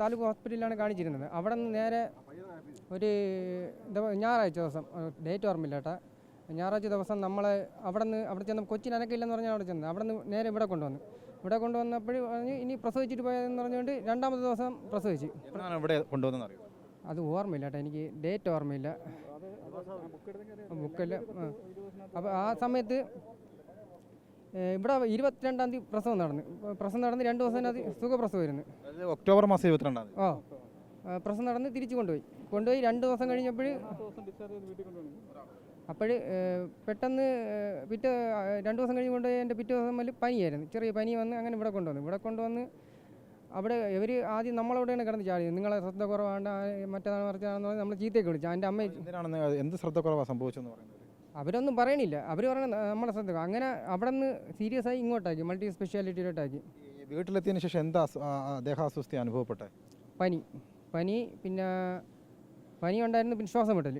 താലൂക്ക് ഹോസ്പിറ്റലിലാണ് കാണിച്ചിരുന്നത്. അവിടെ നിന്ന് നേരെ ഒരു ഞായറാഴ്ച ദിവസം ഡേറ്റ് ഓർമ്മയില്ല കേട്ടാ. ഞായറാഴ്ച ദിവസം നമ്മളെ അവിടെ നിന്ന് അവിടെ ചെന്ന് കൊച്ചിന് അനക്കില്ലെന്ന് പറഞ്ഞാൽ അവിടെ ചെന്ന് അവിടെ നിന്ന് നേരെ ഇവിടെ കൊണ്ടുവന്നു. ഇവിടെ കൊണ്ടുവന്നപ്പോഴും പറഞ്ഞ് ഇനി പ്രസവിച്ചിട്ട് പോയതെന്ന് പറഞ്ഞുകൊണ്ട് രണ്ടാമത്തെ ദിവസം പ്രസവിച്ചു. ഇവിടെ അത് ഓർമ്മയില്ല കേട്ടോ എനിക്ക്. ഡേറ്റ് ഓർമ്മയില്ല. ബുക്കല്ല അപ്പോൾ ആ സമയത്ത് ഇവിടെ ഇരുപത്തിരണ്ടാം തീയതി പ്രസവം നടന്നു. പ്രസവം നടന്ന് രണ്ട് ദിവസം അത് സുഖപ്രസവമായിരുന്നു. ഒക്ടോബർ മാസം ഇരുപത്തിരണ്ടാം തീയതി. ആ, പ്രസവം നടന്ന് തിരിച്ചു കൊണ്ടുപോയി. കൊണ്ടുപോയി രണ്ട് ദിവസം കഴിഞ്ഞപ്പോൾ അപ്പോൾ പെട്ടെന്ന് പിറ്റേ രണ്ട് ദിവസം കഴിഞ്ഞ് കൊണ്ടുപോയി എന്റെ പിറ്റേ ദിവസം മുതൽ പനിയായിരുന്നു. ചെറിയ പനി വന്ന് അങ്ങനെ ഇവിടെ കൊണ്ടുവന്നു. ഇവിടെ കൊണ്ടുവന്ന് അവിടെ ഇവർ ആദ്യം നമ്മളവിടെയാണ് കിടന്ന് ചാടിയത് നിങ്ങളെ ശ്രദ്ധ കുറവാണ്ട് മറ്റേതാണ് മറിച്ചാണെന്ന് പറഞ്ഞ് നമ്മൾ ചീത്തയൊക്കെ വിളിച്ചു. എന്റെ അമ്മ എന്ത് ശ്രദ്ധ കുറവാണ് സംഭവിച്ചെന്ന് പറയുന്നത്? അവരൊന്നും പറയണില്ല. അവർ പറയുന്നത് നമ്മളെ ശ്രദ്ധ അങ്ങനെ അവിടെ നിന്ന് സീരിയസ് ആയി ഇങ്ങോട്ടാക്കി മൾട്ടി സ്പെഷ്യാലിറ്റിയിലോട്ടാക്കി വീട്ടിലെത്തിയതിന് ശേഷം എന്താ ദേഹാസ്വസ്ഥ അനുഭവപ്പെട്ടെ? പനി. പനി പിന്നെ പനി ഉണ്ടായിരുന്നു പിന്നെ ശ്വാസം വിട്ടൽ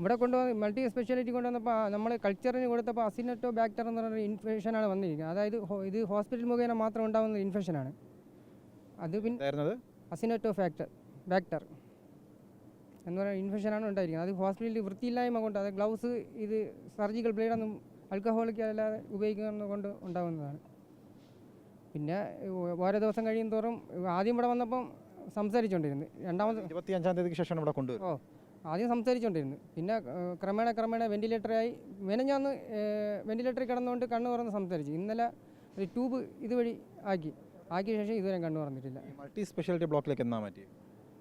ഇവിടെ കൊണ്ടുവന്ന് മൾട്ടി സ്പെഷ്യാലിറ്റി കൊണ്ടുവന്നപ്പോൾ നമ്മൾ കൾച്ചറിന് കൊടുത്തപ്പോൾ അസിനറ്റോ ബാക്ടർ എന്ന് ഇൻഫെക്ഷൻ ഇൻഫെക്ഷനാണ് വന്നിരിക്കുന്നത്. അതായത് ഇത് ഹോസ്പിറ്റൽ മുഖേന മാത്രം ഉണ്ടാകുന്ന ഇൻഫെക്ഷനാണ് അത് പിന്നെ അസിനറ്റോ ഫാക്ടർ ബാക്ടർ എന്ന് പറയുന്ന ഇൻഫെക്ഷനാണ് ഉണ്ടായിരിക്കുന്നത്. അത് ഹോസ്പിറ്റലിൽ വൃത്തിയില്ലായ്മ കൊണ്ട് അത് ഗ്ലൗസ് ഇത് സർജിക്കൽ ബ്ലേഡൊന്നും ആൽക്കഹോളിക് അല്ലാതെ ഉപയോഗിക്കുന്നത് കൊണ്ട് ഉണ്ടാകുന്നതാണ് പിന്നെ ഓരോ ദിവസം കഴിയും തോറും ആദ്യം ഇവിടെ വന്നപ്പം സംസാരിച്ചുകൊണ്ടിരുന്നു രണ്ടാമത് ഇരുപത്തി അഞ്ചാം തീയതിക്ക് ശേഷം ഇവിടെ കൊണ്ട് ഓ ആദ്യം സംസാരിച്ചുകൊണ്ടിരുന്നു പിന്നെ ക്രമേണ ക്രമേണ വെന്റിലേറ്ററായി മെനഞ്ഞാന്ന് വെന്റിലേറ്ററിൽ കിടന്നുകൊണ്ട് കണ്ണു തുറന്ന് സംസാരിച്ചു. ഇന്നലെ ഒരു ട്യൂബ് ഇതുവഴി ആക്കി. ആക്കിയ ശേഷം ഇതുവരെ കണ്ണു തുറന്നിട്ടില്ല. മൾട്ടി സ്പെഷ്യാലിറ്റി ബ്ലോക്കിലേക്ക് എന്നാ മാറ്റി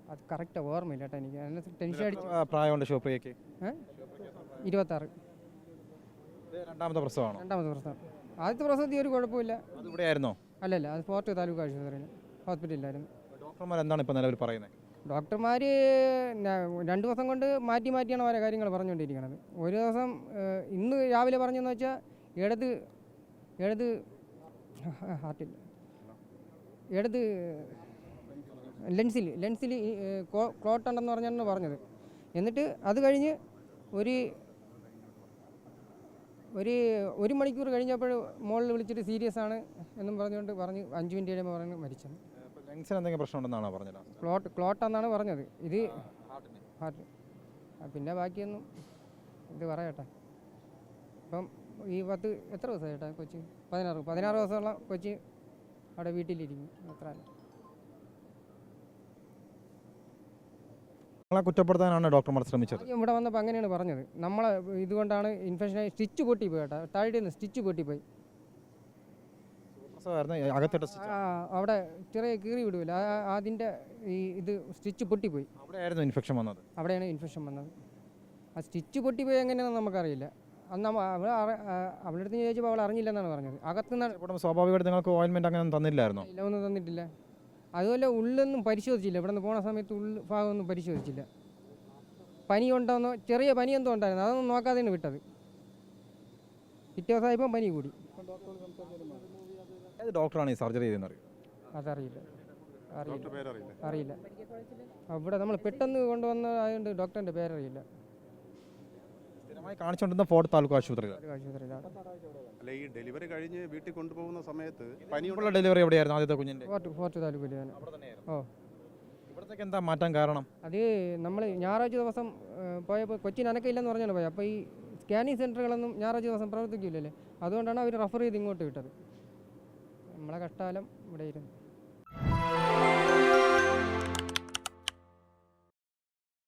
അത് കറക്റ്റ് ഓർമ്മയില്ല കേട്ടോ എനിക്ക്. അതിന് ടെൻഷൻ അടിച്ചു പ്രായമുണ്ട് പ്രായമുണ്ട് ഏ? ഇരുപത്താറ്. ഇത് രണ്ടാമത്തെ പ്രസവമാണോ? രണ്ടാമത്തെ പ്രസവം. ആദ്യത്തെ പ്രസവത്തിൽ ഒരു കുഴപ്പമില്ല അത് ഇവിടെ അല്ലല്ല അത് ഫോർട്ട് താലൂക്ക് ആശുപത്രിയിൽ ഹോസ്പിറ്റലിലായിരുന്നു. ഡോക്ടർമാർ എന്താണ് ഇപ്പോൾ നിലവിൽ പറയുന്നത് ഡോക്ടർമാർ രണ്ട് ദിവസം കൊണ്ട് മാറ്റി മാറ്റിയാണ് ഓരോ കാര്യങ്ങൾ പറഞ്ഞുകൊണ്ടിരിക്കുന്നത് ഒരു ദിവസം ഏഹ്, ഇന്ന് രാവിലെ പറഞ്ഞെന്ന് വെച്ചാൽ ഇടത് ഇടത് ഹാർട്ടിൽ ഇടത് ലെൻസിൽ ലെൻസിൽ ക്ലോട്ട് ഉണ്ടെന്ന് പറഞ്ഞാണ് പറഞ്ഞത്. എന്നിട്ട് അത് കഴിഞ്ഞ് ഒരു ഒരു ഒരു മണിക്കൂർ കഴിഞ്ഞപ്പോൾ മോളിൽ വിളിച്ചിട്ട് സീരിയസ് ആണ് എന്നും പറഞ്ഞുകൊണ്ട് പറഞ്ഞ് അഞ്ച് മിനിറ്റ് കഴിയുമ്പോൾ പറഞ്ഞ് മരിച്ചത് ലങ്സിന് എന്തെങ്കിലും പ്രശ്നം ഉണ്ടെന്നാണോ പറഞ്ഞത്? ക്ലോട്ട് ക്ലോട്ടെന്നാണ് പറഞ്ഞത്. ഇത് ഹാർട്ട്. പിന്നെ ബാക്കിയൊന്നും ഇത് പറയട്ടെ. അപ്പം ഈ പത്ത് എത്ര ദിവസം ചേട്ടാ കൊച്ചി? പതിനാറ് പതിനാറ് ദിവസമുള്ള കൊച്ചി അവിടെ വീട്ടിലിരിക്കും അത്ര നിങ്ങളെ കുറ്റപ്പെടുത്താനാണ് ഡോക്ടർമാർ ശ്രമിച്ചത്. ഇവിടെ വന്നപ്പോൾ അങ്ങനെയാണ് പറഞ്ഞത്. നമ്മളെ ഇതുകൊണ്ടാണ് ഇൻഫെക്ഷൻ സ്റ്റിച്ച് പൊട്ടിപ്പോയി കേട്ടോ. താഴെ നിന്ന് സ്റ്റിച്ച് പൊട്ടിപ്പോയി. ആ, അവിടെ ചെറിയ കീറി വിടുവില്ല അതിന്റെ ഈ ഇത് സ്റ്റിച്ച് പൊട്ടിപ്പോയി. അവിടെയായിരുന്നു ഇൻഫെക്ഷൻ വന്നത്. അവിടെയാണ് ഇൻഫെക്ഷൻ വന്നത്. ആ സ്റ്റിച്ച് പൊട്ടിപ്പോയി എങ്ങനെയാണെന്ന് നമുക്കറിയില്ല. അന്ന് നമ്മ അവൾ അറി- ആ, അവളുടെ അടുത്ത് ചോദിച്ചപ്പോൾ അവൾ അറിഞ്ഞില്ലെന്നാണ് പറഞ്ഞത്. അകത്തുനിന്ന് സ്വാഭാവികമായിട്ട് നിങ്ങൾക്ക് ഓയിൻമെന്റ് അങ്ങനെ ഒന്നും തന്നില്ലായിരുന്നോ? ഇല്ല ഒന്നും തന്നിട്ടില്ല. അതുപോലെ ഉള്ളൊന്നും പരിശോധിച്ചില്ല. ഇവിടെ നിന്ന് പോണ സമയത്ത് ഉള്ളു ഭാഗമൊന്നും പരിശോധിച്ചില്ല. പനി ഉണ്ടോന്നോ ചെറിയ പനി എന്തോ ഉണ്ടായിരുന്നു. അതൊന്നും നോക്കാതെയാണ് വിട്ടത്. പിറ്റേ ദിവസമായപ്പം പനി കൂടി. ഏത് ഡോക്ടറാണ് ഈ സർജറി ചെയ്തെന്ന് അറിയോ? അതറിയില്ല. അറിയില്ല. അറിയില്ല. അവിടെ നമ്മൾ പെട്ടെന്ന് കൊണ്ടുവന്നതായതുകൊണ്ട് ഡോക്ടറിന്റെ പേരറിയില്ല. സ്ഥിരമായി കാണിച്ചുകൊണ്ടിരുന്ന ഫോർട്ട് താലൂക്ക് ആശുപത്രിയിൽ. ആശുപത്രിയിലാണ്. അല്ല ഈ ഡെലിവറി കഴിഞ്ഞ് വീട്ടിൽ കൊണ്ടുപോകുന്ന സമയത്ത് പനിയുള്ള ഡെലിവറി എവിടെയായിരുന്നു ആദ്യത്തെ കുഞ്ഞിന്റെ? ഫോർട്ട് ഫോർട്ട് ഓ. ഇവിടത്തേക്ക് എന്താ മാറ്റാൻ കാരണം? അത് നമ്മൾ ഞായറാഴ്ച ദിവസം പോയപ്പോൾ കൊച്ചി നനക്കില്ലെന്ന് പറഞ്ഞാണ് പോയത് അപ്പോൾ ഈ സ്കാനിങ് സെന്ററുകളൊന്നും ഞായറാഴ്ച ദിവസം പ്രവർത്തിക്കില്ലല്ലേ? അതുകൊണ്ടാണ് അവർ റെഫർ ചെയ്ത് ഇങ്ങോട്ട് വിട്ടത്. നമ്മളെ കഷ്ടാലം ഇവിടെ ഇരുന്നു.